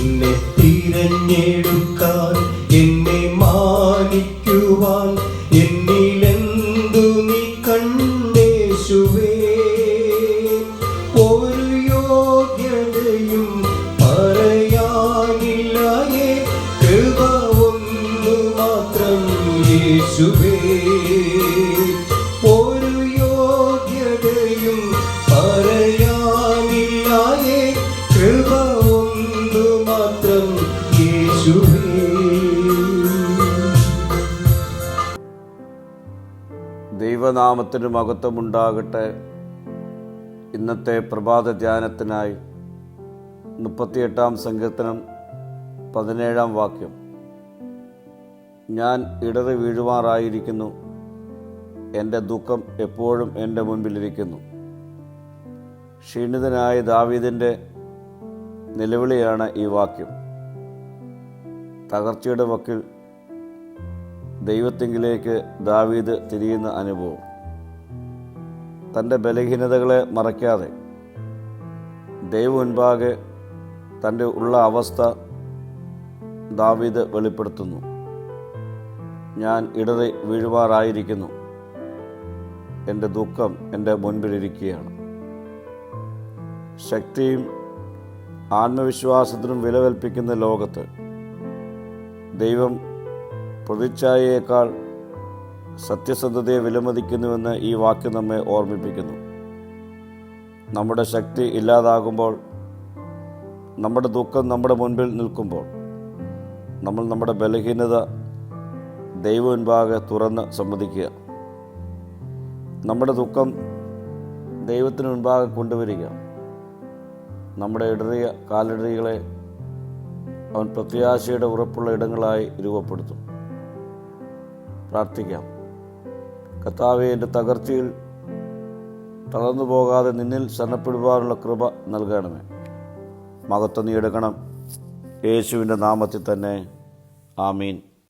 നിന്നെ തിരഞ്ഞെടുക്കാൻ എന്നെ മാനിക്കുവാൻ എന്നിലെന്തു നീ കണ്ടേശുവേ? ഒരു യോഗ്യതയും പറയാനില്ലയേ കൃപ ഒന്ന് മാത്രം യേശുവേ. ദൈവനാമത്തിന് മഹത്വമുണ്ടാകട്ടെ. ഇന്നത്തെ പ്രഭാത ധ്യാനത്തിനായി മുപ്പത്തിയെട്ടാം സങ്കീർത്തനം പതിനേഴാം വാക്യം. ഞാൻ ഇടറി വീഴുമാറായിരിക്കുന്നു. എന്റെ ദുഃഖം എപ്പോഴും എന്റെ മുൻപിലിരിക്കുന്നു. ക്ഷീണിതനായ ദാവീദിന്റെ നിലവിളിയാണ് ഈ വാക്യം. തകർച്ചയുടെ വക്കിൽ ദൈവത്തെങ്കിലേക്ക് ദാവീദ് തിരിയുന്ന അനുഭവം. തന്റെ ബലഹീനതകളെ മറയ്ക്കാതെ ദൈവം മുൻപാകെ തന്റെ ഉള്ള അവസ്ഥ ദാവീദ് വെളിപ്പെടുത്തുന്നു. ഞാൻ ഇടറി വീഴുവാറായിരിക്കുന്നു. എന്റെ ദുഃഖം എന്റെ മുൻപിലിരിക്കുകയാണ്. ശക്തിയും ആത്മവിശ്വാസത്തിനും വിലകൽപ്പിക്കുന്ന ലോകത്ത് ദൈവം പ്രതിച്ഛായയേക്കാൾ സത്യസന്ധതയെ വിലമതിക്കുന്നുവെന്ന് ഈ വാക്യം നമ്മെ ഓർമ്മിപ്പിക്കുന്നു. നമ്മുടെ ശക്തി ഇല്ലാതാകുമ്പോൾ നമ്മുടെ ദുഃഖം നമ്മുടെ മുൻപിൽ നിൽക്കുമ്പോൾ നമ്മൾ നമ്മുടെ ബലഹീനത ദൈവമുൻപാകെ തുറന്ന് സമ്മതിക്കുക. നമ്മുടെ ദുഃഖം ദൈവത്തിന് മുൻപാകെ കൊണ്ടുവരിക. നമ്മുടെ ഇടറിയ കാലിടറികളെ അവൻ പ്രത്യാശയുടെ ഉറപ്പുള്ള ഇടങ്ങളായി രൂപപ്പെടുത്തും. പ്രാർത്ഥിക്കാം. കർത്താവെ എന്റെ തകർച്ചയിൽ തളർന്നു പോകാതെ നിന്നിൽ ശരണപ്പെടുവാനുള്ള കൃപ നൽകണമേ. മകത്വം നീ എടുക്കണം. യേശുവിന്റെ നാമത്തിൽ തന്നെ. ആമീൻ.